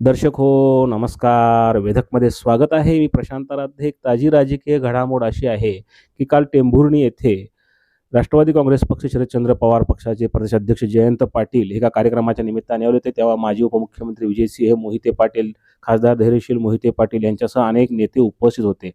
दर्शक हो नमस्कार. वेधकमध्ये स्वागत आहे. मी प्रशांत आराध्य एक ताजी राजकीय घडामोड अशी आहे की काल टेंभुर्णी येथे राष्ट्रवादी काँग्रेस पक्ष शरदचंद्र पवार पक्षाचे प्रदेशाध्यक्ष जयंत पाटील एका कार्यक्रमाच्या निमित्ताने आले होते. तेव्हा माजी उपमुख्यमंत्री विजयसिंह मोहिते पाटील खासदार धैर्यशील मोहिते पाटील यांच्यासह अनेक नेते उपस्थित होते.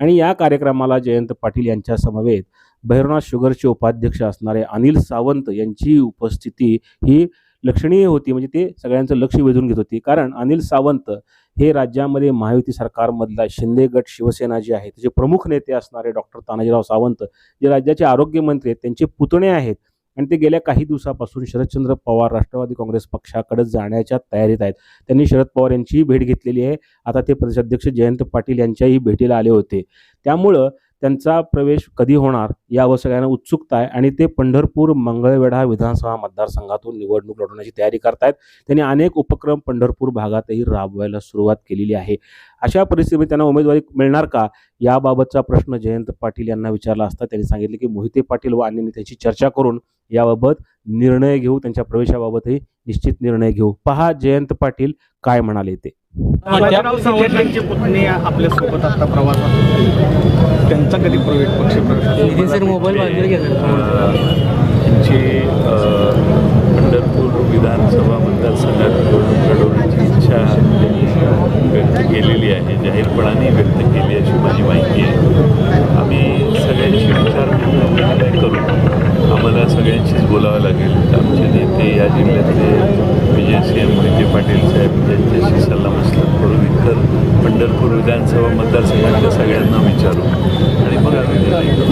आणि या कार्यक्रमाला जयंत पाटील यांच्या समवेत भैरवनाथ शुगरचे उपाध्यक्ष असणारे अनिल सावंत यांची उपस्थिती ही लक्षणीय होती म्हणजे ते सगळ्यांचं लक्ष वेधून घेत होती. कारण अनिल सावंत हे राज्यामध्ये महायुती सरकारमधला शिंदे गट शिवसेना जी आहे त्याचे प्रमुख नेते असणारे डॉक्टर तानाजीराव सावंत जे राज्याचे आरोग्यमंत्री आहेत त्यांचे पुतणे आहेत आणि ते गेल्या काही दिवसापासून शरदचंद्र पवार राष्ट्रवादी काँग्रेस पक्षाकडे जाण्याच्या तयारीत आहेत. त्यांनी शरद पवार यांचीही भेट घेतलेली आहे. आता ते प्रदेशाध्यक्ष जयंत पाटील यांच्याही भेटीला आले होते. त्यामुळं त्यांचा प्रवेश कधी होणार यावर सगळ्यांना उत्सुकता आहे आणि ते पंढरपूर मंगळवेढा विधानसभा मतदारसंघातून निवडणूक लढवण्याची तयारी करतायत. त्यांनी अनेक उपक्रम पंढरपूर भागातही राबवायला सुरुवात केलेली आहे. अशा परिस्थितीमध्ये त्यांना उमेदवारी मिळणार का? याबाबतचा प्रश्न जयंत पाटील यांना विचारला असता त्यांनी सांगितले की मोहिते पाटील व अन्य नेत्यांची चर्चा करून याबाबत निर्णय घेऊ त्यांच्या प्रवेशाबाबतही निश्चित निर्णय घेऊ. पहा जयंत पाटील काय म्हणाले ते. पुतणे आपल्यासोबत आता प्रवासात. त्यांचा कधी प्रवेश पक्ष प्रवेश मोबाईल अ, पंढरपूर विधानसभा मतदारसंघात निवडणूक लढवण्याची इच्छा व्यक्त केलेली आहे जाहीरपणाने व्यक्त केली अशी माझी माहिती आहे. आम्ही सगळ्यांशी विचार करू. आम्हाला सगळ्यांशीच बोलावं लागेल. आमचे नेते या जिल्ह्यातले विजयसिंह मोहिते पाटील साहेब यांच्याशी इतर पंढरपूर विधानसभा मतदारसंघातल्या सगळ्यांना विचारू आणि मग आम्ही निर्णय करू